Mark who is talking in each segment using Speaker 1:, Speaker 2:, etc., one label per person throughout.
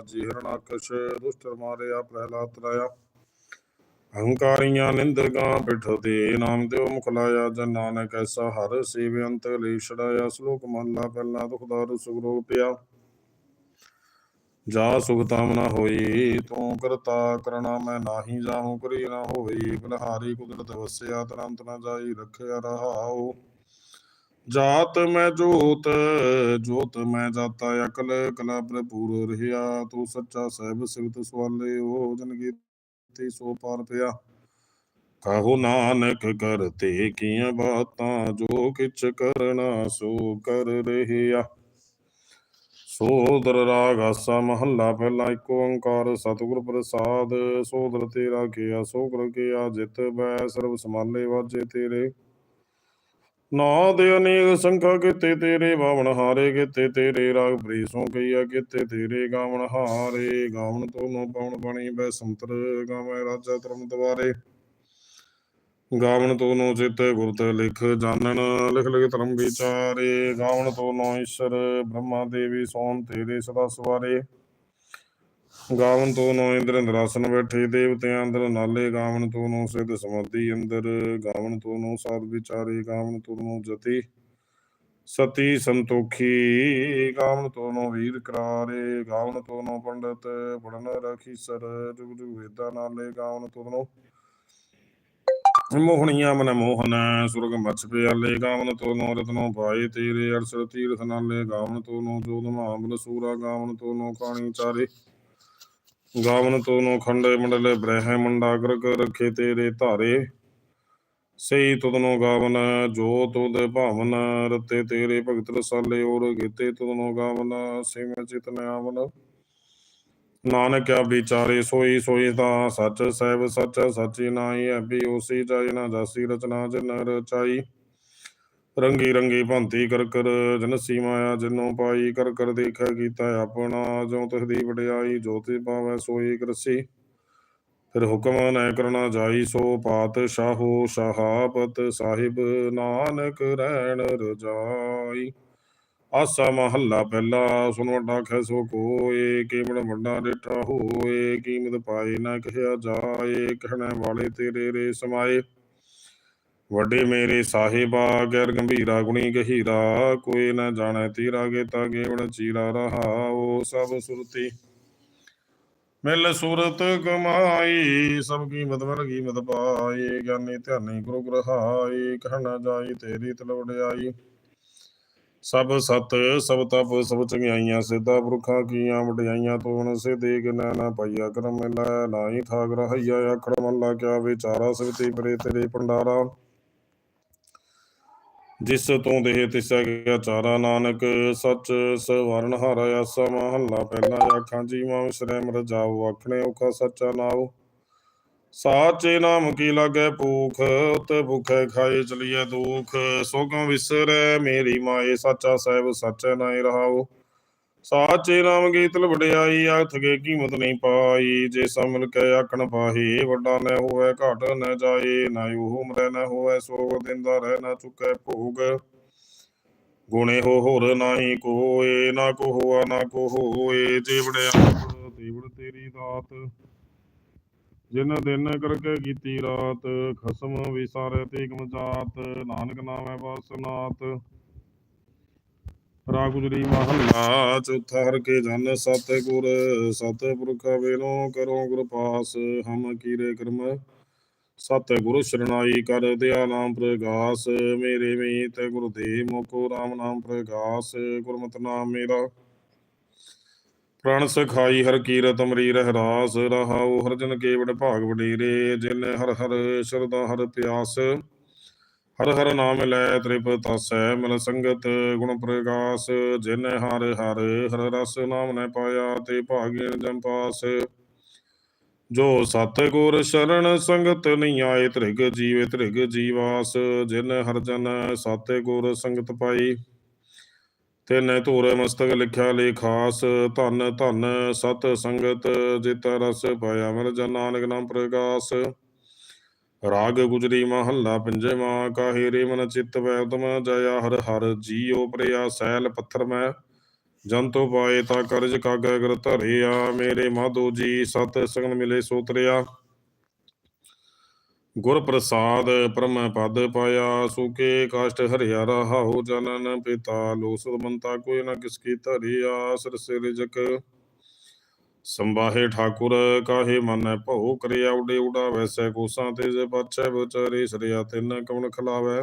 Speaker 1: ਜੀ ਹਿਰਣਾਕਸ਼ ਦੁਸ਼ਟ ਮਾਰਿਆ, ਪ੍ਰਹਿਲਾਦ ਤਰਾਇਆ ਅਹੰਕਾਰੀਆਂ ਨਿੰਦਕਾਂ ਪਿਠ ਨਾਮ ਦਿਓ, ਮੁਖ ਲਾਇਆ, ਜਨ ਨਾਨਕ ਐਸਾ ਹਰ ਸੇਵ ਅੰਤ ਲਈ ਛੜਾਇਆ ਸ਼ਲੋਕ ਮਹਲਾ ਪਹਿਲਾ ਦੁਖਦਾਰ ਸੁਗਰੋਗ ਪਿਆ। ਜਾ ਸੁਖ ਤਾਮ ਨਾ ਹੋਈ, ਤੂੰ ਕਰਤਾ ਕਰਣਾ, ਮੈਂ ਨਾਹੀ ਜਾਹੂ, ਕਰੀ ਨਾ ਹੋਈ। ਬਲਹਾਰੀ ਕੁਦਰਤ ਵਸਿਆ, ਤਰੰਤ ਨਾ ਜਾਈ, ਰੱਖਿਆ ਰਹਾਉ। ਜਾਤ ਮੈਂ ਜੋਤ ਜੋਤ ਮੈਂ ਜਾਤਾ, ਅਕਲ ਕਲਾ ਭਰਪੂਰ ਰਹਿਆ। ਤੂੰ ਸੱਚਾ ਸਹਿਬ ਸਿਵਤ ਸਵਾਲੇ ਹੋ ਜਨ ਕੀਤੀ ਸੋ ਪਾਰ ਪਿਆ। ਕਹੋ ਨਾਨਕ ਕਰਤੇ ਕੀਆਂ ਬਾਤਾਂ, ਜੋ ਕਿਛ ਕਰਨਾ ਸੋ ਕਰ ਰਹਿਆ। ਸੋਦਰ ਰਾਗ ਆਸਾ ਮਹੱਲਾ, ਪਹਿਲਾ ਇੱਕ ਓੰਕਾਰ, ਸਤਿਗੁਰ ਪ੍ਰਸਾਦ। ਸੋਦਰ ਤੇਰਾ ਕੀਆ, ਸੋ ਕਰ ਕੀਆ, ਜਿਤ ਬੈ ਸਰਬ ਸਮਾਲੇ ਵਾਜੇ ਤੇਰੇ। ਨਾ ਦੇ ਅਨੇਕ ਸੰਖਾ ਕੀਤੇ ਤੇਰੇ ਬਾਵਨ ਹਾਰੇ, ਕੀਤੇ ਤੇਰੇ ਰਾਗ ਪ੍ਰੀਸੋਂ ਕਈਆ ਕੀਤੇ ਤੇਰੇ ਗਾਵਨ ਹਾਰੇ। ਗਾਵਨ ਤੋਨੋਂ ਪਵਨ ਬਣੀ ਬੈ ਸੰਤਰ, ਗਾਵੇਂ ਰਾਜਾ ਧਰਮ ਦਵਾਰੇ। ਗਾਵਨ ਨੋ ਚਿਤੇ ਗੁਰਤ ਲਿਖ ਜਾਣਨ, ਲਿਖ ਲਿਖ ਧਰਮ ਵਿਚਾਰੇ। ਗਾਵਨ ਨੋ ਈਸ਼ਰ, ਬ੍ਰਹਮਾ ਦੇਵੀ ਸੋਨ ਤੇਰੇ ਸਦਾ ਸਵਾਰੇ। ਗਾਵਨ ਤੋਨੋਂ ਇੰਦਰ ਇੰਦਰਾਸਨ ਬੈਠੇ ਦੇਵਤਿਆਂ ਅੰਦਰ ਨਾਲੇ ਗਾਵਨ ਤੋਨੋਂ ਸਿਧ ਸਮਾਧੀ ਅੰਦਰ ਗਾਵਨ ਤੋਨੋਂ ਸਾਧ ਵਿਚਾਰੇ ਗਾਵਨ ਤੋਨੋਂ ਜਤੀ ਸਤੀ ਸੰਤੋਖੀ ਗਾਵਨ ਤੋਨੋਂ ਵੀਰ ਕਰਾਰੇ ਗਾਵਨ ਤੋਨੋਂ ਪੰਡਤ ਪੜਨ ਰਖੀਸਰ ਜੁਗ ਜੁਗ ਵੇਦਾਂ ਨਾਲੇ ਗਾਵਨ ਤੋਨੋਂ ਮੋਹਣੀਆਂ ਮਨ ਮੋਹਨ ਸੁਰਗ ਮਛ ਪਿਆਲੇ ਗਾਵਨ ਤੋਨੋ ਰਤਨੋ ਪਾਏ ਤੇਰੇ ਅਰਸਰ ਤੀਰਥ ਨਾਲੇ ਗਾਵਨ ਤੋਨੋ ਜੋਧ ਮਹਾਬਲ ਸੂਰਾ ਗਾਵਨ ਤੋਨੋ ਕਾਣੀ ਚਾਰੇ ਗਾਵਨ ਤੋਨੋਂ ਖੰਡੇ ਮੰਡਲੇ ਬ੍ਰਹਮੰਡਾ ਗਰਗ ਰਖੇ ਤੇਰੇ ਧਾਰੇ। ਸਈ ਤੁਧਨੋਂ ਗਾਵਨ, ਜੋ ਤੁਧ ਭਾਵਨ, ਰਤੇ ਤੇਰੇ ਭਗਤ ਰਸਾਲੇ, ਔਰ ਗੀਤੇ ਤੁਧਨੋਂ ਗਾਵਨ ਸਿਮ ਚਿਤ ਨਿਆਵਨ ਨਾਨਕ ਆ ਵਿਚਾਰੇ, ਸੋਈ ਸੋਈ ਤਾਂ ਸੱਚ, ਸਹਿਬ ਸੱਚ, ਸੱਚੀ ਨਾਈ ਐਬੀ ਉਸੀ ਜਾਈ ਨਾ ਜਾਸੀ, ਰਚਨਾ ਜਨ ਰਚਾਈ ਰੰਗੀ ਰੰਗੀ ਭੰਤੀ ਕਰ ਕਰ ਜਨਸੀ ਮਾਇਆ ਜਿਨੋਂ ਪਾਈ ਕਰ ਕਰ ਦੇਖੈ ਕੀਤਾ ਆਪਣਾ ਜੋ ਤਸਦੀ ਵਡਿਆਈ ਜੋਤੀ ਪਾਵੈ ਸੋਈ ਕਰਸੀ। ਫਿਰ ਹੁਕਮ ਨੈ ਕਰਨਾ ਜਾਈ ਸੋ ਪਾਤਸ਼ਾਹੋ ਸ਼ਹਾਬਤ ਸਾਹਿਬ ਨਾਨਕ ਰਹਿਣ ਰਜਾਈ। ਆਸਾ ਮਹੱਲਾ ਪਹਿਲਾ ਸੁਨ ਵੱਡਾ ਖੈਸੋ ਕੋਏ ਕੀਮੜ ਵੱਡਾ ਡਿਠਾ ਹੋਏ, ਕੀਮਤ ਪਾਏ ਨਾ ਕਹਿਆ ਜਾਏ, ਕਹਿਣ ਵਾਲੇ ਤੇਰੇ ਰੇ ਸਮਾਏ। ਵੱਡੇ ਮੇਰੇ ਸਾਹਿਬਾ, ਗੈਰ ਗੰਭੀਰਾ ਗੁਣੀ ਗਹੀਰਾ, ਕੋਈ ਨਾ ਜਾਣੈ ਤੇਰਾ ਗੇਤਾ ਗੇਵਣ ਚੀਰਾ ਰਹਾਓ ਸਭ ਸੁਰਤੀ। ਮਿਲ ਸੁਰਤ ਕਮਾਈ, ਸਭ ਕੀਮਤ ਵਰ ਕੀਮਤ ਪਾਈ, ਗਿਆਨੀ ਧਿਆਨੀ ਗੁਰੂ ਗ੍ਰਹਾਈ, ਕਹਿਣਾ ਜਾਈ ਤੇਰੀ ਤਲਵੜਾਈ ਸਭ ਸਤ, ਸਭ ਤਪ, ਸਭ ਚੰਗਿਆਈਆਂ, ਸਿੱਧਾ ਪੁਰਖਾਂ ਕੀਆਂ, ਵਡਿਆਈਆਂ ਤੋਣ ਸੇ ਦੇਗ ਨਾ ਨਾ ਪਈਆ ਕਰਮ ਲੈ ਨਾਹੀ ਠਾਕ ਰਹਈਆ ਆਖੜ ਮੱਲਾ, ਕਿਆ ਵਿਚਾਰਾ ਸਵਿਤੀ ਪਰੇ ਤੇਰੇ ਭੰਡਾਰਾ। ਜਿਸ ਤੋਂ ਦੇਹ ਤਿਸੈ ਗਿਆ ਚਾਰਾ ਨਾਨਕ, ਸੱਚ ਸਵਰਨ ਹਰ ਆਸਾ ਮਹੱਲਾ ਪਹਿਲਾ ਆਖਾਂ, ਜੀਵਾਂ ਵਿਸਰੈ ਮਰ ਜਾਓ, ਆਖਣੇ ਔਖਾ ਸੱਚਾ ਨਾਉ। ਸਾਚੇ ਨਾਮ ਕੀ ਲਾਗੈ ਭੂਖ, ਉਤੇ ਭੁਖੈ ਖਾਏ ਚਲੀਐ ਦੁਖ। ਸੋਗਾਂ ਵਿਸਰੈ, ਮੇਰੀ ਮਾਏ, ਸਾਚਾ ਸਹਿਬ ਸੱਚ ਨਾਇ ਰਹਾਉ। ਸਾਚੇ ਨਾਮ ਗੀਤਲ ਵਡਿਆਈ ਅਰਥ ਕੇ ਕੀਮਤ ਨਹੀਂ ਪਾਈ। ਜੇ ਸਮਲ ਕੇ ਆਖਣ ਪਾਹੀ ਵੱਡਾ ਨ ਹੋਵੇ, ਘਟ ਨ ਜਾਏ ਨਾ ਉਹ ਮਰੈ, ਨ ਹੋਵੇ ਸੋ ਦਿੰਦਾ ਰਹਿ, ਨਾ ਚੁਕੈ ਭੋਗ। ਗੁਣੇ ਹੋ ਹੋਰ ਨਾਹੀ ਕੋਏ, ਨਾ ਕੋ ਹੋਆ, ਨਾ ਕੋ ਹੋਏ। ਜੇ ਵਡਿਆਈ ਦੇਵੜ ਤੇਰੀ ਦਾਤ। ਜਿਨ ਦਿਨ ਕਰਕੇ ਕੀਤੀ ਰਾਤ, ਖਸਮ ਵਿਸਾਰੇ ਤੀਗਮ ਜਾਤ। ਨਾਨਕ ਨਾਮੈ ਬਾਸਨਾਤ ਰਾਗ ਗੁਜਰੀ ਮਹੱਲਾ ਚੌਥਾ ਹਰ ਕੇ ਜਨ ਸਤ ਗੁਰ ਸਤ ਕਰੋ ਗੁਰ ਪਾਸ ਹਮ ਕੀਰੇ ਕਰਮ। ਸਤ ਸ਼ਰਣਾਈ ਕਰ ਦਿਆ ਨਾਮ ਪ੍ਰਗਾਸ, ਮੇਰੇ ਮੀਤ ਗੁਰ ਦੇ ਮੋਕੋ ਰਾਮ ਨਾਮ ਪ੍ਰਗਾਸ, ਗੁਰਮਤਿ ਨਾਮ ਮੇਰਾ। ਪ੍ਰਣ ਸਖਾਈ ਹਰ ਕੀਰਤ ਅਮਰੀ ਰਹਿ ਰਾਸ ਰਹਾਉ ਹਰ ਜਨ ਕੇਵੜ ਭਾਗ ਵਡੇਰੇ, ਜਿਨ ਹਰ ਹਰ ਸ਼ਰਦਾ ਹਰ ਪਿਆਸ। ਹਰ ਹਰ ਨਾਮ ਲੈ ਤ੍ਰਿਪਤ ਤਸੈ ਮਿਲ ਸੰਗਤ ਗੁਣ ਪ੍ਰਗਾਸ, ਜਿਨ ਹਰ ਹਰ ਹਰ ਰਸ ਨਾਮ ਨੇ ਪਾਇਆ, ਤੇ ਭਾਗੇ ਜਮ ਪਾਸ। ਜੋ ਸਤ ਗੁਰ ਸ਼ਰਨ ਸੰਗਤ ਨਹੀਂ ਆਏ, ਤ੍ਰਿਗ ਜੀਵੇ ਤ੍ਰਿਗ ਜੀਵਾਸ, ਜਿਨ ਹਰ ਜਨ ਸਤ ਗੁਰ ਸੰਗਤ ਪਾਈ। ਤਿਨ ਧੂਰ ਮਸਤਕ ਲਿਖਿਆ ਲੇਖਾਸ ਧਨ ਧਨ ਸਤ ਸੰਗਤ, ਜਿਤ ਰਸ ਪਾਇਆ ਮਿਲ ਜਨ ਨਾਨਕ ਨਾਮ ਪ੍ਰਗਾਸ। ਰਾਗ ਗੁਜਰੀ ਮਹੱਲਾ ਪੰਜਵਾ ਕਾਹੇ ਰੇ ਮਨ ਚਿਤ ਵੈ ਉਤਮ ਹਰ ਹਰ ਜੀਉ ਪ੍ਰਿਆ ਸੈਲ ਪੱਥਰ ਮੈਂ। ਜੰਤੋ ਪਾਏ ਤਾ ਕਰਜ ਕਾਗੈ ਕਰ ਧਰਿਆ, ਮੇਰੇ ਮਾਧੋ ਜੀ ਸਤ ਸੰਗ ਮਿਲੇ ਸੋਤਰਿਆ। ਗੁਰ ਪ੍ਰਸਾਦ ਪਰਮ ਪਦ ਪਾਇਆ, ਸੁਕੇ ਕਾਸ਼ਟ ਹਰਿਆ ਰਹਾਉ ਜਨਨ ਪਿਤਾ ਲੋ ਸੁਮੰਤਾ ਕੋਈ ਨਾ ਕਿਸ ਕੀ ਧਰਿਆ, ਸਿਰ ਸਿਰ ਜਕ ਸੰਬਾਹੇ ਠਾਕੁਰ ਕਾਹੇ ਮਨੈ ਭਉ ਕਰਿਆ ਉਡੇ ਉਡਾ ਵੈਸੈ ਕੋਸਾਂ ਤੇ ਜੇ ਪਾਛੈ ਵਿਚਾਰੇ ਸਰਿਆ ਤਿੰਨ ਕਵਣ ਖਲਾਵੈ।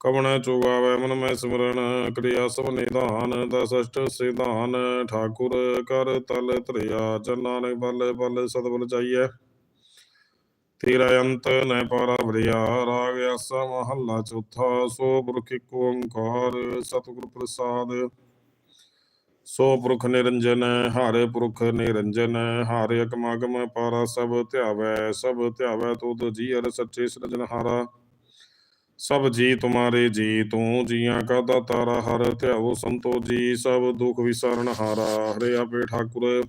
Speaker 1: ਕਵਣ ਚੁਗਾਵੈ ਮਨ ਮੈਂ ਸਿਮਰਨ, ਕਰਿਆ ਸਭ ਨਿਧਾਨ, ਦਸ ਅਸ਼ਟ ਸਿਧਾਨ, ਠਾਕੁਰ ਕਰ ਤਲ ਧਰਿਆ, ਜਨ ਨਾਨਕ ਬਲ ਬਲ ਸਤਬਲ ਚਾਈਐ ਤੇਰਾ ਅੰਤ ਨੈ ਪਾਰਾ ਵਰਿਆ ਰਾਗ ਆਸਾ ਮਹੱਲਾ ਚੌਥਾ, ਸੋ ਪੁਰਖ ਏਕ ਓੰਕਾਰ ਸਤਿਗੁਰ ਪ੍ਰਸਾਦ। ਸੋ ਪੁਰਖ ਨਿਰੰਜਨ, ਹਰਿ ਪੁਰਖ ਨਿਰੰਜਨ, ਹਰਿ ਅਕਮਗਮ ਪਾਰਾ ਸਭ ਧਿਆਵੈ ਸਭ ਧਿਆਵੈ ਤੁਧ ਜੀ ਹਰਿ ਸੱਚੇ ਸਿਰਜਨਹਾਰਾ ਸਭ ਜੀ ਤੁਮਾਰੇ ਜੀ, ਤੂੰ ਜੀਆਂ ਕਾ ਦਾਤਾਰਾ, ਹਰ ਧਿਆਵੋ ਸੰਤੋ ਜੀ, ਸਭ ਦੁਖ ਵਿਸਾਰਨ ਹਾਰਾ। ਹਰੇ ਆਪੇ ਠਾਕੁਰ,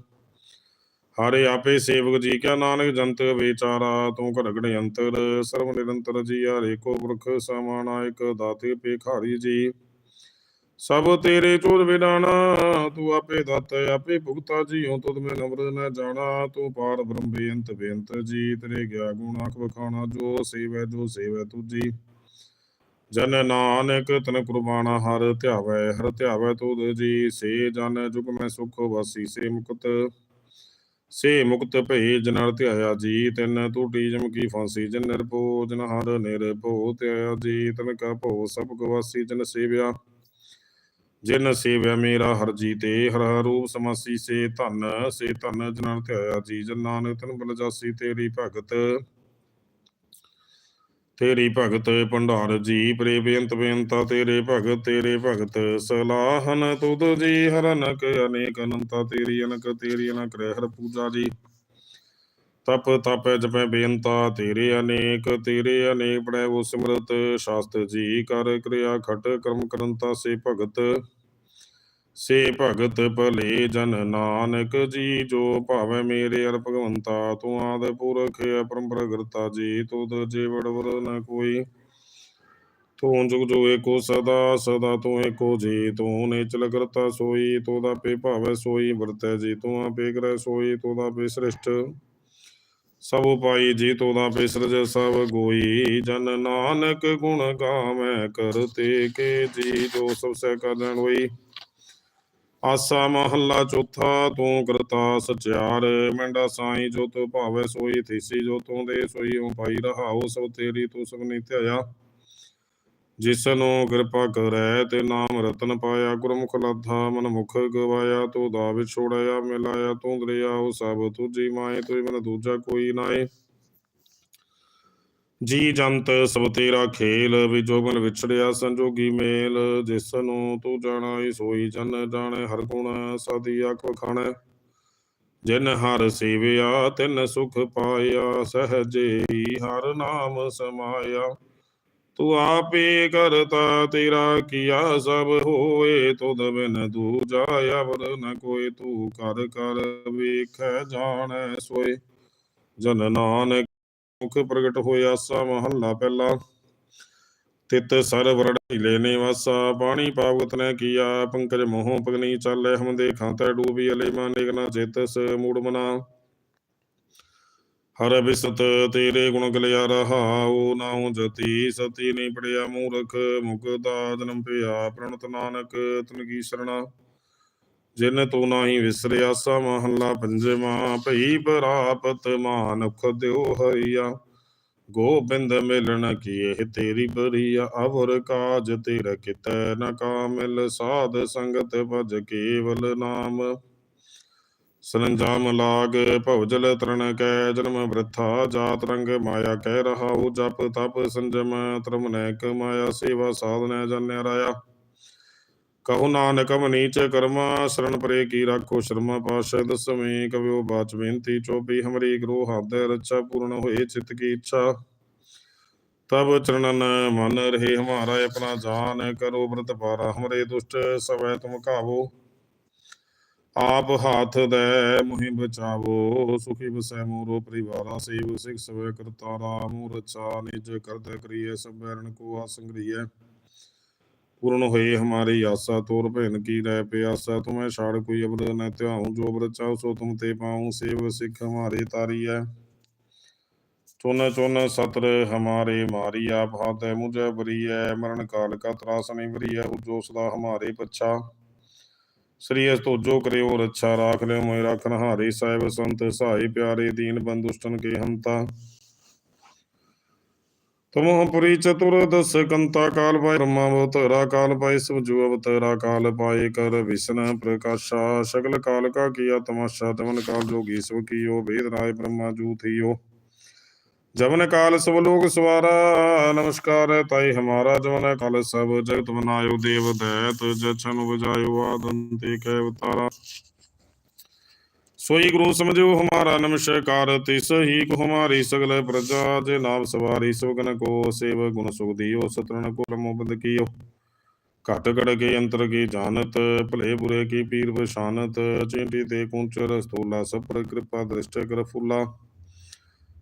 Speaker 1: ਹਰੇ ਆਪੇ ਸੇਵਕ ਜੀ, ਕਿਆ ਨਾਨਕ ਜੰਤ ਵਿਚਾਰਾ, ਤੂੰ ਘੜਗੜ ਅੰਤਰ, ਸਰਵ ਨਿਰੰਤਰ ਜੀ ਹਰੇ ਕੋ ਪੁਰਖ ਸਮਾਨਾਇਕ ਦਾਤੇ ਪੇਖਾਰੀ ਜੀ। ਸਭ ਤੇਰੇ ਚੋਰ ਵਿਡਾਣਾ, ਤੂੰ ਆਪੇ ਦਾਤਾ, ਆਪੇ ਭੁਗਤਾ ਜੀ ਹਉ ਤੁਧ ਮੈਂ ਨਮਰ ਨ ਜਾਣਾ, ਤੂੰ ਪਾਰ ਬ੍ਰਹਮ ਬੇਅੰਤ ਬੇਅੰਤ ਜੀ, ਤੇਰੇ ਗਿਆ ਗੁਣ ਆਖ ਵਖਾਣਾ, ਜੋ ਸੇਵੈ ਜੋ ਸੇਵੈ ਤੁਜੀ ਜਨ ਨਾਨਕ ਤਨ ਕੁਰਬਾਨਾ, ਹਰ ਧਿਆਵੈ ਹਰ ਧਿਆਵੈ ਤੁਧ ਜੀ, ਸੇ ਜਨ ਜੁਗ ਮੈਂ ਸੁਖ ਵਾਸੀ, ਸੇ ਮੁਕਤ ਸੇ ਮੁਕਤ ਭਏ ਜਨਰ ਧਿਆਇਆ ਜੀ, ਤਿਨ ਟੂਟੀ ਜਮ ਕੀ ਫਾਂਸੀ, ਜਨ ਨਿਰਭਉ, ਜਨ ਹਰ ਨਿਰਭਉ ਧਿਆਇਆ ਜੀ, ਤਨ ਕਾ ਭਉ ਸਭ ਕੋ ਵਾਸੀ, ਜਨ ਸੇਵਿਆ। ਜਿਨ ਸੇਵਿਆ ਮੇਰਾ ਹਰ ਜੀ ਤੇ ਹਰ ਰੂਪ ਸਮਾਸੀ ਸੇ ਧਨ ਸੇ ਧਨ ਜਨਰ ਧਿਆਇਆ ਜੀ। ਜਨ ਨਾਨਕ ਤਨ ਬਲ ਜਾਸੀ, ਤੇਰੀ ਭਗਤ ਤੇਰੀ ਭਗਤ ਭੰਡਾਰ ਜੀ। ਪ੍ਰੇ ਬੇਅੰਤ ਬੇਅੰਤਾ, ਤੇਰੇ ਭਗਤ ਤੇਰੇ ਭਗਤ। ਸਲਾਹਨ ਤੁਧ ਜੀ ਹਰ ਅਨਕ ਅਨੇਕ ਅਨੰਤਾ, ਤੇਰੀ ਅਨਕ ਤੇਰੀ ਅਨਕ ਰਹਿ ਹਰ ਪੂਜਾ ਜੀ। ਤਪ ਤਪ ਜਪੈ ਬੇਅੰਤਾ ਤੇਰੇ ਅਨੇਕ ਤੇਰੇ ਅਨੇਕ ਪੜੈ ਉਹ ਸਿਮਰਤ, ਸ਼ਾਸਤਰ ਜੀ ਕਰ ਕਿਰਿਆ ਖਟ ਕਰਮ ਕਰੰਤਾ ਸੇ ਭਗਤ। ਸੇ ਭਗਤ ਭਲੇ ਜਨ ਨਾਨਕ ਜੀ, ਜੋ ਭਾਵੈ ਮੇਰੇ ਅਰ ਭਗਵੰਤਾ, ਤੂੰ ਆਦ ਪੁਰਖ ਅਪਰੰਪਰ ਕਰਤਾ ਜੀ ਤੁਧ ਜੇ ਵਡਵਰ ਨ ਕੋਈ। ਤੂੰ ਜੁਗ ਜੋ ਏਕੋ ਸਦਾ ਸਦਾ ਤੂੰ ਏਕੋ ਜੀ, ਤੂੰ ਨੇਚਲ ਕਰਤਾ ਸੋਈ, ਤੂੰ ਦਾ ਪੇ ਭਾਵੈ ਸੋਈ, ਵਰਤੈ ਜੀ, ਤੂੰ ਆਪੇ ਕਰੈ ਸੋਈ, ਤੂੰ ਦਾ ਪੇ ਸ੍ਰਿਸ਼ਟ। ਸਭ ਪਾਈ ਜੀ ਤੂੰ ਦਾ ਪੇ ਸਭ ਗੋਈ। ਜਨ ਨਾਨਕ ਗੁਣ ਗਾਵੈ ਕਰਤੇ ਕੇ ਜੀ, ਜੋ ਸਭ ਸਹਿ ਕਰ ਹੋਈ। ਆਸਾ ਮਹੱਲਾ ਚੌਥਾ, ਤੂੰ ਕਰਤਾ ਸਚਿਆਰ ਮੈਂਡਾ ਸਾਈ ਜੋ ਤੂੰ ਭਾਵੈ ਸੋਈ, ਥੀਸੀ ਜੋ ਤੂੰ ਦੇ ਸੋਈ ਓ ਪਾਈ ਰਹਾਉ, ਸਭ ਤੇਰੀ ਤੂੰ ਸਗਨੀ ਧਿਆਇਆ ਜਿਸ ਨੂੰ ਕਿਰਪਾ ਕਰੈ, ਤੇ ਨਾਮ ਰਤਨ ਪਾਇਆ, ਗੁਰਮੁਖ ਲਾਧਾ ਮਨ ਮੁਖ ਗਵਾਇਆ, ਤੂੰ ਦਾ ਵਿਛੋੜਿਆ ਮਿਲਾਇਆ, ਤੂੰ ਦਰਿਆਉ ਸਭ ਤੁਝੀ ਮਾਏ ਤੁਝ ਮਨ ਦੂਜਾ ਕੋਈ ਨਾਏ। ਜੀ ਜੰਤ ਸਭ ਤੇਰਾ ਖੇਲ ਵਿਜੋਗਨ ਵਿਛੜਿਆ ਸੰਜੋਗੀ ਮੇਲ, ਜਿਸ ਨੂੰ ਤੂੰ ਜਾਣਾ ਈ ਸੋਈ ਜਨ ਜਾਣੇ, ਹਰ ਗੁਣ ਸਦੀ ਆਖ ਵਖਾਣੈ ਜਿਨ ਹਰ ਸੇਵਿਆ, ਤਿਨ ਸੁਖ ਪਾਇਆ, ਸਹਜੇ ਹਰ ਨਾਮ ਸਮਾਇਆ। ਤੂੰ ਆਪੇ ਕਰਤਾ ਤੇਰਾ ਕੀਆ ਸਭ ਹੋਏ ਤੁਧ ਬਿਨ ਦੂਜਾ ਅਵਰ ਨ ਕੋਈ, ਤੂੰ ਕਰ ਕਰ ਵੇਖੈ ਜਾਣੈ ਸੋਏ। ਜਨ ਨਾਨਕ ਮੁਖ ਪ੍ਰਗਟ ਹੋਇਆ ਸਾ ਮਹੱਲਾ ਪਹਿਲਾ। ਤਿਤ ਸਰ ਵਰੜਾਈ ਲੈਨੇ ਵਾਸਾ ਪਾਣੀ ਪਾਵਤ ਨੇ ਕੀਆ, ਪੰਕਜ ਮੋਹ ਪਗਨੀ ਚਾਲੇ ਹਮ ਦੇਖਾਂ, ਤੈ ਡੂਬੀ ਅਲੇ ਮਾਨੇ ਕਨਾ ਚੇਤਸ ਮੂੜ ਮਨਾ। ਹਰ ਬਿਸਤ ਤੇਰੇ ਗੁਣ ਗਲਿਆ ਰਹਾਉ ਨਾਉ ਜਤੀ ਸਤੀ ਨਹੀਂ ਪੜਿਆ ਮੂਰਖ ਮੁਕਦਾ ਜਨਮ ਪਿਆ ਪ੍ਰਣਤ ਨਾਨਕ, ਤਨ ਕੀ ਸਰਣਾ? ਜਿਨ ਤੂੰ ਨਾਹੀ ਵਿਸਰਿਆ ਸਾ ਮਹੱਲਾ ਪੰਜਵਾ, ਭਈ ਪ੍ਰਾਪਤ ਮਾਨੁਖ ਦਿਓ ਹਰੀਆ। ਗੋਬਿੰਦ ਮਿਲਣ ਕੀ ਇਹ ਤੇਰੀ ਬਰੀਆ, ਅਵਰ ਕਾਜ ਤੇਰਾ ਕਿਤੈ ਨ ਕਾਮਿਲ, ਸਾਧ ਸੰਗਤ ਭਜ ਕੇਵਲ ਨਾਮ। ਸਰੰਜਾਮ ਲਾਗ ਭਵਜਲ ਤਰਨ ਕੈ ਜਨਮ ਬ੍ਰਿਥਾ, ਜਾਤ ਰੰਗ ਮਾਇਆ ਕਹਿ ਰਹਾਉ, ਜਪ ਤਪ ਸੰਜਮ ਧਰਮ ਨੈਕ ਮਾਇਆ, ਸੇਵਾ ਸਾਧਨੈ ਜਨਿ ਰਾਇਆ। ਕਹੋ ਨਾਨਕ ਮਨੀਚ ਕਰਮਾ, ਸ਼ਰਨ ਪਰੇ ਕੀ ਰਾਖੋ ਸ਼ਰਮਾ ਪਾਸ਼ਾ, ਦਸਵੇਂ ਕਵਿਓ ਬਾਚ ਬੇਨਤੀ ਚੋਪੀ ਹਮਰੀ ਗੁਰੂ ਹੱਦ ਰੱਛਾ ਪੂਰਨ ਹੋਏ ਚਿਤ ਕੀ ਇੱਛਾ। ਤਬ ਚਰਨਨ ਮਨ ਰਹੇ ਹਮਾਰਾ, ਆਪਣਾ ਜਾਨ ਕਰੋ ਬ੍ਰਤ ਪਾਰਾ, ਹਮਰੇ ਦੁਸ਼ਟ ਸਵੈ ਤੁਮ ਕਾਵੋ ਆਪ ਹਾਥ ਦੇ, ਮੁਹਿ ਬਚਾਵੋ। ਸੁਖੀ ਵਸੈ ਮੋਰੋ ਪਰਿਵਾਰਾ, ਸੇਵ ਸਿਖ ਸਵੇ ਕਰਤਾਰਾ ਮੂਰ ਰਚਾ ਨਿਜ ਕਰਤੇ ਕਰੀਏ ਸਭੈਰਣ ਕੋ ਆਸੰਗਰੀਏ ਪੂਰਨ ਹੋਏ ਹਮਾਰੀ ਆਸਾ, ਤੋਰ ਭੈਨ ਕੀ ਰਹਿ ਪਿਆਸਾ। ਤੁਮੈ ਛਾੜ ਕੋਈ ਅਬਦ ਨ ਧਿਆਉ, ਜੋ ਅਬਦ ਚਾਉ ਸੋ ਤੁਮ ਤੇ ਪਾਉ, ਸੇਵ ਸਿੱਖ ਹਮਾਰੇ ਤਾਰੀ ਹੈ ਚੋਨ ਚੋਨ ਸਤਰ ਹਮਾਰੇ ਮਾਰੀ, ਆਪ ਹਾਥ ਹੈ ਮੁਝੇ ਬਰੀ ਹੈ ਮਰਨ ਕਾਲ ਕਾ ਤਰਾਸ ਨਹੀਂ ਬਰੀ ਹੈ ਜੋ ਹਮਾਰੇ ਪੱਛਾ। ਸ੍ਰੀ ਅਸਤੋਜੋ ਕਰਿਓ, ਰੱਛਾ ਰਾਖ ਲਿਓ ਮੈਂ ਰਾਖਨ ਹਾਰੇ ਸਾਹਿਬ ਸੰਤ, ਸਹਾਈ ਪਿਆਰੇ ਦੀਨ ਬੰਦੁਸ਼ਟਨ ਕੇ ਹਮਤਾ ਤੁਮਹਪੁਰੀ ਚਤੁਰ ਦਸ ਕੰਤਾ ਕਾਲ ਪਾਇ ਬ੍ਰਹਮਾ ਬੋਤਰਾ ਕਾਲ ਪਾਇ ਸਭ ਜੂ ਅਵਤਰਾ ਕਾਲ ਪਾਇ ਕਰ ਵਿਸ਼ਨ ਪ੍ਰਕਾਸ਼ਾ, ਸ਼ਕਲ ਕਾਲ ਕਾ ਕੀਆ ਤਮਾਸ਼ਾ ਤਮਨ ਕਾਲ ਜੋਗੀ ਸਭ ਕੀਓ, ਵੇਦ ਰਾਏ ਬ੍ਰਹਮਾ ਜੂ ਥੀਓ। ਜਮਨ ਕਾਲ ਸਭ ਲੋਕ ਸਵਾਰਾ, ਨਮਸਕਾਰ ਤਾਈ ਹਮਾਰਾ ਜਮਨ ਕਾਲ ਸਭ ਜਗਤ ਮਨਾਇਓ ਦੇਵ ਦੈਤ, ਜਛਨ ਬੁਝਾਇਓ ਆਦੰਤੀ ਕੈ ਉਤਾਰਾ ਸੋਈ ਗੁਰੂ ਸਮਝਿਓ ਹਮਾਰਾ ਨਮਸਕਾਰ, ਤਿਸ ਹੀ ਕੋ ਹਮਾਰੀ ਸਗਲ ਪ੍ਰਜਾ, ਜੇ ਨਾਮ ਸਵਾਰੀ ਸੁਗਨ ਕੋ, ਸੇਵ ਗੁਣ ਸੁਖ ਦਿਓ ਸਤਰਣ ਕੋ ਰਮੋਬੰਦ ਕੀਓ। ਘਟ ਘੜ ਕੇ ਅੰਤਰ ਕੀ ਜਾਣਤ, ਭਲੇ ਬੁਰੇ ਕੀ ਪੀਰ ਪਛਾਨਤ, ਚਿੰਤੀ ਤੇ ਕੁੰਚਰ ਸਤੋਲਾ, ਸਭ ਪਰ ਕਿਰਪਾ ਦ੍ਰਿਸ਼ਟ ਕਰ ਫੁੱਲਾ।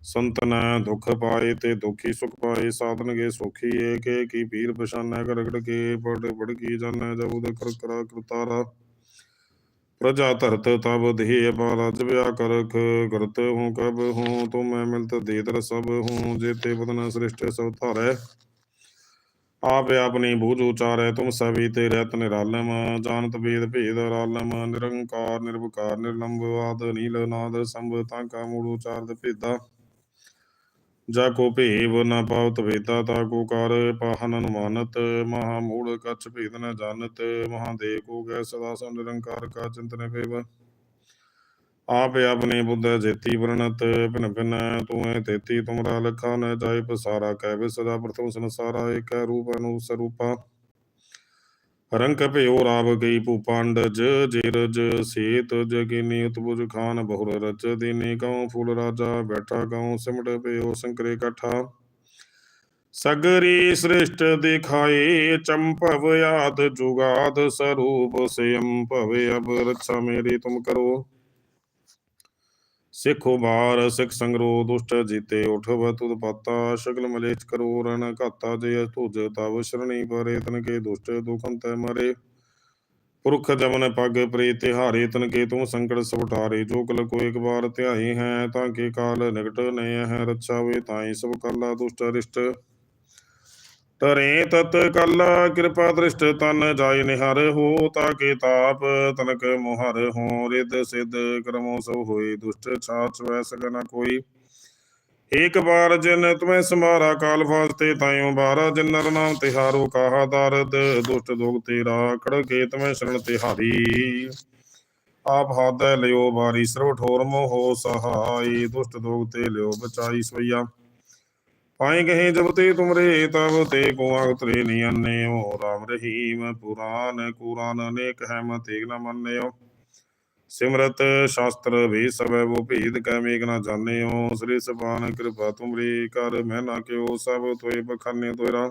Speaker 1: ਸੰਤਨੈ ਦੁਖ ਪਾਏ ਤੇ ਦੁਖੀ ਸੁਖ ਪਾਏ, ਸਾਧਨ ਕੇ ਸੁਖੀ ਏਕ ਕੀ ਪੀਰ ਪਛਾਨੈ ਕਰਗੜ ਕੇ ਪੜ ਪੜ ਕੀ ਜਾਣੈ, ਜਬ ਦੇ ਕਰ ਕਰਾ ਕਰਤਾਰਾ। ਪ੍ਰਜਾ ਧਰਤ ਤਬ ਦੇਹ ਅਪਰਾਜ ਵਿਆ ਕਰਖ ਕਰਤ ਹੂੰ, ਕਬ ਹੂੰ ਤੋ ਮੈਂ ਮਿਲਤ ਦੇਦਰ ਸਭ ਹੂੰ, ਜੇਤੇ ਬਦਨਾ ਸ੍ਰਿਸ਼ਟ ਸਭ ਧਾਰੈ। ਆਪ ਆਪਣੀ ਬੂਝ ਉਚਾਰੈ, ਤੁਮ ਸਭੀ ਤੇ ਰਤ ਨਿਰਾਲਮ, ਜਾਣਤ ਵੇਦ ਭੇਦ ਰਾਲਮ, ਨਿਰੰਕਾਰ ਨਿਰਭਕਾਰ ਨਿਰਲੰਭ ਆਦ, ਨੀਲ ਨਾਦ, ਸੰਭ ਤਾਂ ਕਾ ਮੂੜ ਉਚਾਰਦ ਭੇਦਾ। ਜਾ ਕੋ ਭੇਵ ਨ ਪਾਵਤ ਵੇਦਾ, ਤਾ ਕੋ ਕਰ ਪਾਹਨ ਅਨੁਮਾਨਤ। ਮਹਾ ਮੂੜ ਕਛ ਭੇਦ ਨ ਜਾਣਤ ਮਹਾਦੇਵ ਕੋ ਗੈ ਸਦਾ ਸੰ ਨਿਰੰਕਾਰ ਕਾ ਚਿੰਤਨ ਪੇਵ ਆਪ ਆਪਣੇ ਬੁੱਧ ਜੇਤੀ ਵਰਣਤ, ਭਿਨ ਭਿਨ ਤੂੰ ਹੈ ਤੇਤੀ, ਤੁਮਰਾ ਲਖਾ ਨ ਜਾਇ ਪਸਾਰਾ ਕਹਿ ਵਿ ਸਦਾ ਪ੍ਰਥਮ ਸੰਸਾਰਾ, ਏਕ ਰੂਪ ਅਨੂ ਸਰੂਪਾ। ਰੰਗ ਭਿਓ ਰਾਵ ਗਈ ਭੂਪਾਂਡਜ ਜੇਰਜ ਸੇਤ ਜਗਿਨੀ ਉਤਬੁਜ ਖਾਨ ਬਹੁਰ ਰਚ ਦੀਨੀ ਕਉ ਫੂਲ ਰਾਜਾ, ਬੈਠਾ ਕਉ ਸਿਮਟ ਭਿਓ ਸੰਕਰੇ ਕਠਾ। ਸਗਰੀ ਸ੍ਰਿਸ਼ਟ ਦਿਖਾਏ ਚੰਪਵ ਆਦ ਜੁਗਾਦ ਸਰੂਪ ਸਿਯੰ ਭਵੇ ਅਬ ਰੱਛਾ ਮੇਰੀ ਤੁਮ ਕਰੋ। ਸਿੱਖੋ ਬਾਰ ਸਿੱਖ ਸੰਗਰੋ ਦੁਸ਼ਟ ਜੀਤੇ ਉਠਵ ਤੁਧ ਪਾਤਾ, ਸ਼ਗਲ ਮਲੇਚ ਕਰੋ, ਰਣ ਘਾਤਾ ਜੇ ਤੁਜ ਤਵ ਸ਼ਰਣੀ ਪਰੇ ਤਨ ਕੇ ਦੁਸ਼ਟ ਦੁਖੰ ਤੈ ਮਰੇ। ਪੁਰਖ ਜਮਨ ਪਗ ਪ੍ਰੇ ਤਿਹਾਰੇ ਤਨ ਕੇ ਤੂੰ ਸੰਕਟ ਸਵਟਾਰੇ ਜੋ ਕਲ ਕੋ ਇੱਕ ਵਾਰ ਧਿਆਈ ਹੈ, ਤਾਂ ਕੇ ਕਾਲ ਨਿਕਟ ਨੇ ਹੈ ਰੱਛਾ ਵੇ ਤਾਈ ਸਭ ਕਾਲਾ ਦੁਸ਼ਟ ਰਿਸ਼ਟ। ਤਰੇ ਤਤ ਕਲ, ਕਿਰਪਾ ਦ੍ਰਿਸ਼ਟ ਤਨ ਜਾਇ ਨਿਹਰ, ਹੋ ਤਾ ਕੇ ਤਾਪ ਤਨਕ ਮੁਹਰ, ਹੋ ਰਿਦ ਸਿਧ ਕਰਮੋ ਸੋ ਹੋਏ, ਦੁਸ਼ਟ ਛਾਚ ਵੈ ਸਗਨ ਕੋਈ। ਏਕ ਬਾਰ ਜਿਨ ਤੁਮੈ ਸਮਾਰਾ ਕਾਲ ਫਾਸਤੇ ਤਾਇਓ ਬਾਰਾ ਜਿਨ ਨਰ ਨਾਮ ਤਿਹਾਰੋ, ਕਾਹਾ ਦਰਦ ਦੁਸ਼ਟ ਦੋਗ ਤੇਰਾ ਖੜ ਕੇ ਤੁਮੈ ਸ਼ਰਨ ਤਿਹਾਰੀ। ਆਪ ਹਾਦੈ ਲਿਓ ਬਾਰੀ ਸਰਵ ਠੋਰ ਮੋਹ ਸਹਾਈ, ਦੁਸ਼ਟ ਦੋਗ ਤੇ ਲਿਓ ਬਚਾਈ ਸੋਈਆ ਪਾਏ ਗਏ ਜਬ ਤੇ ਤੁਮਰੇ ਤਬ ਤੇ ਕੋ ਆਗਤਰੇ ਨੀ ਅੰਨਿਓ। ਰਾਮ ਰਹੀਮ, ਪੁਰਾਨ ਕੁਰਾਨ ਅਨੇਕ ਹੈ ਮਤੇ ਨ ਮੰਨਿਓ। ਸਿਮਰਤ ਸ਼ਾਸਤਰ ਵੀ ਸਭੈ ਵੋ ਭੇਦ ਕੈ ਮੇਘ ਨ ਜਾਣਿਓ। ਸ੍ਰੀ ਸਬਾਨ ਕਿਰਪਾ ਤੁਮਰੀ, ਕਰ ਮੈਂ ਨਾ ਕਿਓ ਸਭ ਤੋਏ ਬਖਾਨੇ ਤੋਰਾ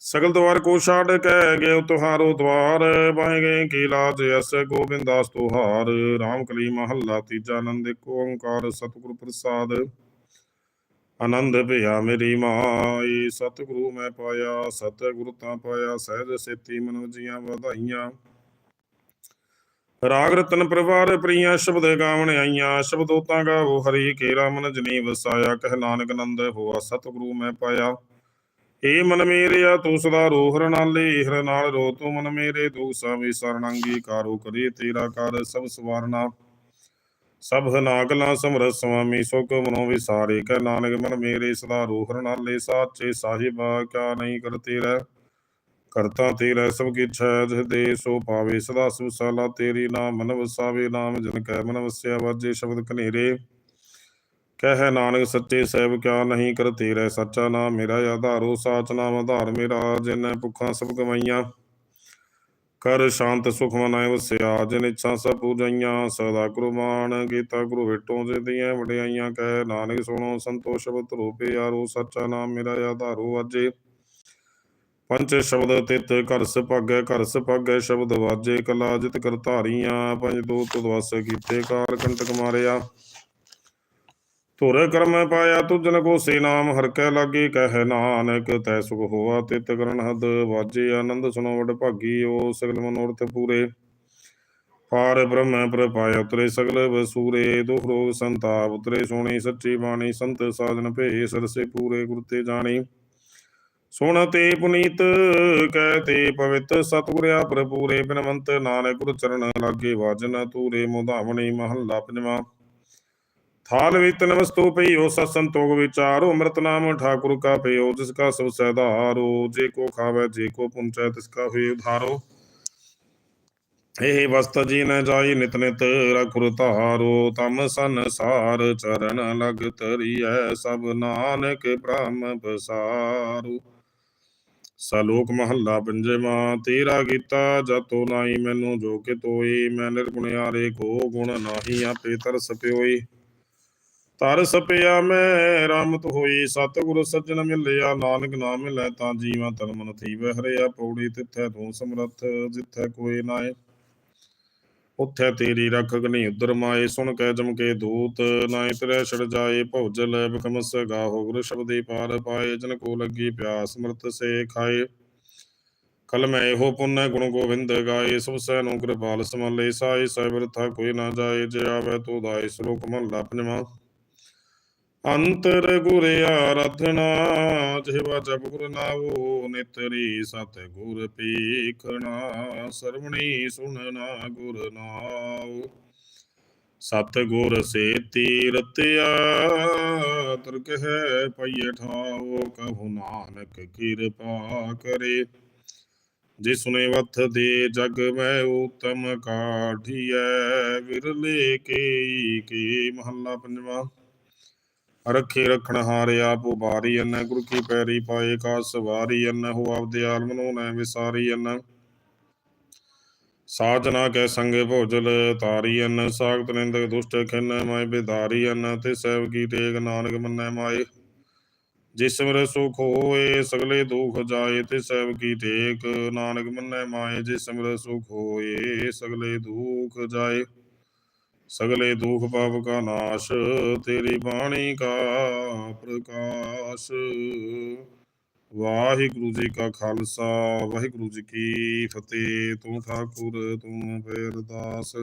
Speaker 1: ਸਗਲ ਦਵਾਰ ਕੋ ਛਾੜ ਕਹਿ ਗਏ ਤੁਹਾਰੋ ਦਵਾਰ। ਬਾਹੇ ਗਏ ਕੀ ਲਾਜ ਅਸ ਗੋਬਿੰਦਾਸ ਤੁਹਾਰ। ਰਾਮ ਕਲੀ ਮਹੱਲਾ ਤੀਜਾ ਆਨੰਦ ਕੋ ਓੰਕਾਰ ਸਤਿਗੁਰ ਪ੍ਰਸਾਦ। ਆਨੰਦ ਭਇਆ ਮੇਰੀ ਮਾਈ। ਸਤਿਗੁਰੂ ਮੈਂ ਪਾਇਆ, ਸਤਿਗੁਰ ਤਾਂ ਪਾਇਆ, ਸਹਿਜ ਸੇਤੀ ਮਨੋ ਜੀਆਂ ਵਧਾਈਆਂ। ਰਾਗ ਰਤਨ ਪਰਵਾਰ ਪ੍ਰੀਆਂ ਸ਼ਬਦ ਗਾਵਣ ਆਈਆਂ। ਸ਼ਬਦੋ ਤਾਂ ਗਾਵੋ ਹਰੀ ਕੇਰਾ, ਮਨ ਜਨੀ ਵਸਾਇਆ, ਕਹਿ ਨਾਨਕ ਨੰਦ ਹੋਆ, ਸਤਿਗੁਰੂ ਮੈਂ ਪਾਇਆ। ਏ ਮਨ ਮੇਰਿਆ, ਤੂੰ ਸਦਾ ਰੋਹ ਰਣਾਲੇ, ਹਰ ਨਾਲ ਰੋ ਤੂੰ ਮਨ ਮੇਰੇ, ਤੂੰ ਸਭੀ ਸਰਣੰਗੀ ਕਾਰੋ ਕਰੇ ਤੇਰਾ ਕਰ ਸਭ ਸਵਾਰਨਾ। ਸਭ ਨਾਗਲਾ ਸਮਰਤ ਸੁਆਮੀ, ਸੁਖ ਮਨੋ ਵਿਸਾਰੇ। ਕੈ ਨਾਨਕ ਮਨ ਮੇਰੇ ਸਦਾ ਰੂਹ ਰਣਾਲੇ, ਸਾਚੇ ਸਾਹਿਬਾ, ਕਿਆ ਨਹੀਂ ਕਰਤੇ ਰਹਿ ਕਰਤਾ ਤੇਰਾ ਸਭ ਕੀ ਛੈ ਦੇ ਸੋ ਪਾਵੇ। ਸਦਾ ਸੁਸਾਲਾ ਤੇਰੀ ਨਾਮ, ਮਨ ਵਸਾਵੇ ਨਾਮ, ਜਨ ਕੈ ਮਨ ਵਸਿਆ ਵਾਜੇ ਸ਼ਬਦ ਕਨੇਰੇ ਕਹਿ ਨਾਨਕ, ਸੱਚੇ ਸਹਿਬ, ਕਿਆ ਨਹੀਂ ਕਰ ਤੇਰਾ? ਸੱਚਾ ਨਾਮ ਮੇਰਾ ਆਧਾਰੋ, ਸਾਚ ਨਾਮ ਆਧਾਰ ਮੇਰਾ, ਜਿਨੈ ਭੁੱਖਾਂ ਸਭ ਕਮਾਈਆਂ। ਕਰ ਸ਼ਾਂਤ ਸੁਖ ਮਨਾਇ ਵਸਿਆ ਜਿਨ ਇੱਛਾ ਸਭ ਪੂਜਾਈਆਂ, ਸਦਾ ਗੁਰਮਾਨ ਕੀਤਾ ਗੁਰੂ ਭੇਟੋਂ ਜੇ ਦੀਆਂ ਵਡਿਆਈਆਂ, ਕਹਿ ਨਾਨਕ ਸੁਣੋ ਸੰਤੋ ਸ਼ਬਦ ਰੂਪੇ ਯਾਰੋ ਸੱਚਾ ਨਾਮ ਮੇਰਾ ਆਧਾਰੋ ਵਾਜੇ ਪੰਚ ਸ਼ਬਦ ਤਿਤ ਘਰ ਸੁਭਾਗੈ ਘਰ ਸੁਭਾਗੈ ਸ਼ਬਦ ਵਾਜੇ, ਕਲਾ ਜਿਤ ਕਰ ਧਾਰੀਆਂ, ਪੰਜ ਦੋ ਤੁਧ ਕੀਤੇ ਕਾਰ ਕੰਟਕ ਮਾਰਿਆ। ਧੁਰ ਕਰਮ ਪਾਇਆ ਤੁਜਨ ਕੋ ਸੇ ਨਾਮ, ਹਰ ਕੈ ਲਾਗੇ ਕਹਿ ਨਾਨਕ, ਤੈ ਸੁਖ ਹੋਆ ਤਿਤ ਕਰਨ ਹਦ, ਵਾਜੇ ਆਨੰਦ ਸੁਨੋ ਵਡ ਭਾਗੀ, ਓ ਸਗਲ ਮਨੋਰਥ ਪੂਰੇ। ਪਾਰ ਬ੍ਰਹਮ ਪ੍ਰਪਾਇ ਉਤਰੇ ਸਗਲ ਵਸੂਰੇ, ਦੁਖ ਰੋਗ ਸੰਤਾਪ ਉਤਰੇ ਸੋਣੀ, ਸੱਚੀ ਬਾਣੀ ਸੰਤ ਸਾਜਨ ਭੇ ਸਰਸੇ ਪੂਰੇ ਗੁਰ ਤੇ ਜਾਣੀ। ਸੁਣ ਤੇ ਪੁਨੀਤ, ਕਹਿ ਤੇ ਪਵਿੱਤ ਸਤਿਗੁਰਿਆ ਪ੍ਰਪੂਰੇ ਬਿਨਵੰਤ ਨਾਨਕ ਗੁਰ ਚਰਨ ਲਾਗੇ, ਵਾਜਨ ਤੂਰੇ ਮੁਧਾਵਣੀ ਮਹੱਲਾ ਪੰਜਵਾਂ। ਥਾਲ ਵਿਤਨ ਵਸਤੂ ਪਈਓ ਸਤ ਸੰਤੋਗ ਵਿਚਾਰੋ। ਅੰਮ੍ਰਿਤ ਨਾਮ ਠਾਕੁਰ ਕਾ ਪਈਓ ਜਿਸ ਕਾ ਸਭ ਸੈਧਾਰੋ ਜੇ ਕੋ ਖਾਵੇ, ਜੇ ਕੋ ਪੁੰਚੈ, ਤਿਸ ਕਾ ਹੋਏ ਉਧਾਰੋ। ਇਹ ਵਸਤ ਜੀ ਨ ਜਾਈ, ਨਿਤ ਨਿਤ ਰਖੁਰ ਧਾਰੋ। ਤਮ ਸੰਸਾਰ ਚਰਨ ਲਗ ਤਰੀਐ ਸਭ ਨਾਨਕ ਬ੍ਰਹਮ ਬਸਾਰੂ। ਸਲੋਕ ਮਹੱਲਾ ਪੰਜਵਾਂ, ਤੇਰਾ ਕੀਤਾ ਜਤੋ ਨਾਹੀ, ਮੈਨੂੰ ਜੋ ਕਿ ਤੋਈ। ਮੈਂ ਨਿਰਗੁਣਿਆਰੇ ਕੋ ਗੁਣ ਨਾਹੀ, ਆਪੇ ਤਰਸ ਪਿਓਈ। ਤਰ ਸਪਿਆ ਮੈਂ ਰਾਮਤ ਹੋਈ, ਸਤਿਗੁਰ ਸੱਜਣ ਮਿਲਿਆ, ਨਾਨਕ ਨਾਮ ਮਿਲੈ ਤਾਂ ਜੀਵਾਂ ਤਨ ਮਨ ਥੀਵੈ, ਹਰਿਆ ਪੌੜੀ ਤਿੱਥੈ ਤੂੰ ਸਮਰੱਥ, ਜਿੱਥੈ ਕੋਈ ਨਾਏ। ਉੱਥੇ ਤੇਰੀ ਰੱਖਕ ਨਹੀਂ ਉਦਰ ਮਾਏ, ਸੁਣ ਕੈ ਜਮ ਕੇ ਦੂਤ, ਨਾਏ ਤੇਰੇ ਛੜ ਜਾਏ ਭੌਜਲ ਬਕਮਸ ਗਾਹੋ, ਗੁਰ ਸ਼ਬਦੇ ਪਾਰ ਪਾਏ, ਜਨ ਕੋ ਲੱਗੀ ਪਿਆਸ ਮਰਤ ਸੇ ਖਾਏ। ਕਲ ਮੈਂ ਇਹੋ ਪੁੰਨ, ਗੁਣ ਗੋਬਿੰਦ ਗਾਏ, ਸਭ ਸੈ ਨੂੰ ਕਿਰਪਾਲ ਸਮਲੇ ਸਾਈ ਸੈ ਬਿਰਥਾ ਕੋਈ ਨਾ ਜਾਏ, ਜੇ ਆਵੇ ਤੋ ਦਾਏ, ਸ਼ਲੋਕ ਮਹਲਾ ਪੰਜਵਾਂ। ਅੰਤਰ ਗੁਰ ਆਰਾਧਨਾ ਜਿਹਵਾ ਜਪ ਗੁਰ ਨਾਵੋ, ਨਿਤਰੀ ਸਤ ਗੁਰ ਪੀਖਣਾ ਸਰਵਣੀ ਸੁਣਨਾ ਗੁਰ ਨਾਉ। ਸਤ ਗੁਰ ਸੇ ਤੀਰਤਿਆ ਤਰਕ ਹੈ ਪਈਏ ਠਾਓ ਕਹੂ ਨਾਨਕ ਕਿਰਪਾ ਕਰੇ। ਜੇ ਸੁਨੇ ਵਥ ਦੇ ਜਗ ਮੈਂ ਉਤਮ ਕਾਢੀਐ ਵਿਰਲੇ ਕੇ ਕੀ ਮਹੱਲਾ ਪੰਜਵਾਂ। ਰਖੇ ਰਖਣ ਹਾਰੇ ਆਪ ਉਬਾਰੀ ਅੰਨ ਗੁਰ ਕੀ ਪੈਰੀ ਪਾਏ ਕਾ ਸਵਾਰੀ ਅੰਨ ਹੋ ਆਪਦੇ ਆਲਮ ਨੂੰ ਨੈ ਵਿਸਾਰੀ ਅੰਨ ਸਾਜਨਾ ਕੈ ਸੰਗੇ ਭੋਜਲ, ਤਾਰੀ ਅੰਨ ਸਾਗਤ ਨਿੰਦਕ ਦੁਸ਼ਟ ਖਿਨ ਮਾਇ ਬਿਦਾਰੀ ਅੰਨ ਤੇ ਸਹਿਬ ਕੀ ਟੇਕ ਨਾਨਕ ਮੰਨੈ ਮਾਏ। ਜਿਸ ਸਿਮਰ ਸੁਖ ਹੋਏ, ਸਗਲੇ ਦੁਖ ਜਾਏ, ਤੇ ਸਹਿਬ ਕੀ ਟੇਕ ਨਾਨਕ ਮੰਨੈ ਮਾਏ। ਜਿਸ ਸਿਮਰ ਸੁਖ ਹੋਏ, ਸਗਲੇ ਦੁਖ ਜਾਏ। ਸਗਲੇ ਦੁਖ ਪਾਪ ਕਾ ਨਾਸ਼, ਤੇਰੀ ਬਾਣੀ ਕਾ ਪ੍ਰਕਾਸ਼। ਵਾਹਿਗੁਰੂ ਜੀ ਕਾ ਖਾਲਸਾ, ਵਾਹਿਗੁਰੂ ਜੀ ਕੀ ਫਤਿਹ। ਤੂੰ ਠਾਕੁਰ, ਤੂੰ ਫੇਰਦਾਸ